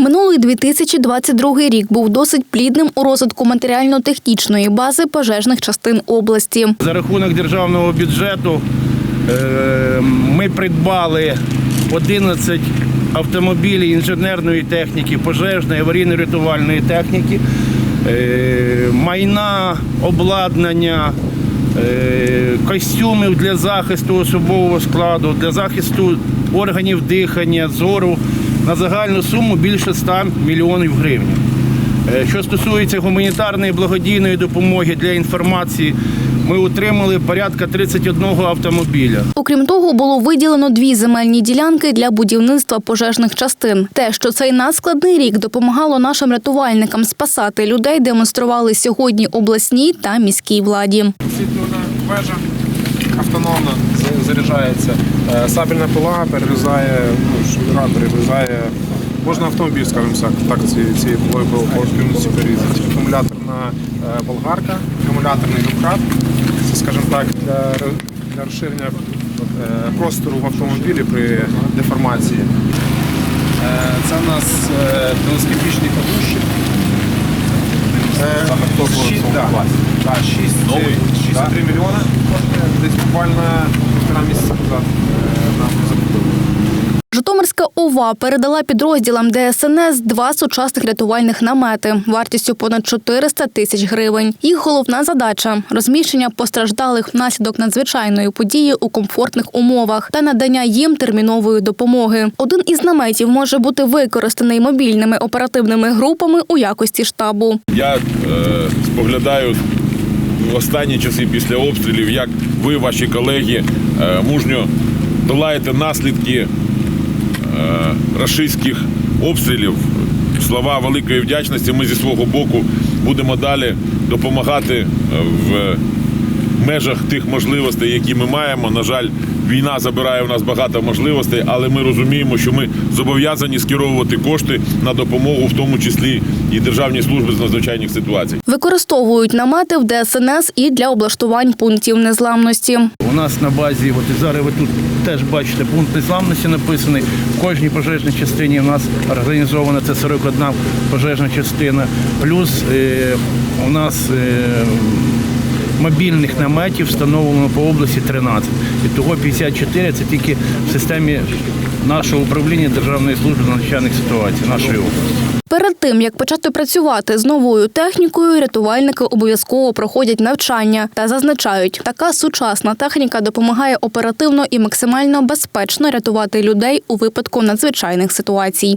Минулий 2022 рік був досить плідним у розвитку матеріально-технічної бази пожежних частин області. За рахунок державного бюджету е, ми придбали 11 автомобілів інженерної техніки, пожежної, аварійно-рятувальної техніки, е, майна, обладнання, е, костюмів для захисту особового складу, для захисту органів дихання, зору на загальну суму більше 100 мільйонів гривень. Е, Що стосується гуманітарної благодійної допомоги для інформації, ми отримали порядка 31 автомобіля. Окрім того, було виділено дві земельні ділянки для будівництва пожежних частин. Те, що цей надскладний рік допомагало нашим рятувальникам спасати людей, демонстрували сьогодні обласній та міській владі. Освітлена вежа автономна заряджається. Е, Сабельна пила перерізає, ну, швидра перерізає. Можна автомобіль, скажімо так, так ці, ці по повністю перерізати. Акумуляторна е, болгарка, акумуляторний духат. Це, скажімо так, для, для розширення е, простору в автомобілі при деформації. Е, Це у нас телескопічний подушчик. Саме хто да, да, шість- 6,3 мільйона. Десь буквально півтора місяця Житомирська ОВА передала підрозділам ДСНС два сучасних рятувальних намети вартістю понад 400 тисяч гривень. Їх головна задача розміщення постраждалих внаслідок надзвичайної події у комфортних умовах та надання їм термінової допомоги. Один із наметів може бути використаний мобільними оперативними групами у якості штабу. Я е, споглядаю в останні часи після обстрілів, як ви, ваші колеги, е, мужньо долаєте наслідки рашистських обстрілів. Слова великої вдячності. Ми зі свого боку будемо далі допомагати е, в межах тих можливостей, які ми маємо. На жаль, війна забирає в нас багато можливостей, але ми розуміємо, що ми зобов'язані скеровувати кошти на допомогу, в тому числі і Державній службі з надзвичайних ситуацій. Використовують намети в ДСНС і для облаштувань пунктів незламності. У нас на базі, от і зараз ви тут теж бачите, пункт незламності написаний. В кожній пожежній частині у нас організована це 41 пожежна частина. Плюс е, у нас е, мобільних наметів встановлено по області 13. І того 54 це тільки в системі нашого управління Державної служби надзвичайних ситуацій, нашої області. Перед тим як почати працювати з новою технікою, рятувальники обов'язково проходять навчання та зазначають, така сучасна техніка допомагає оперативно і максимально безпечно рятувати людей у випадку надзвичайних ситуацій.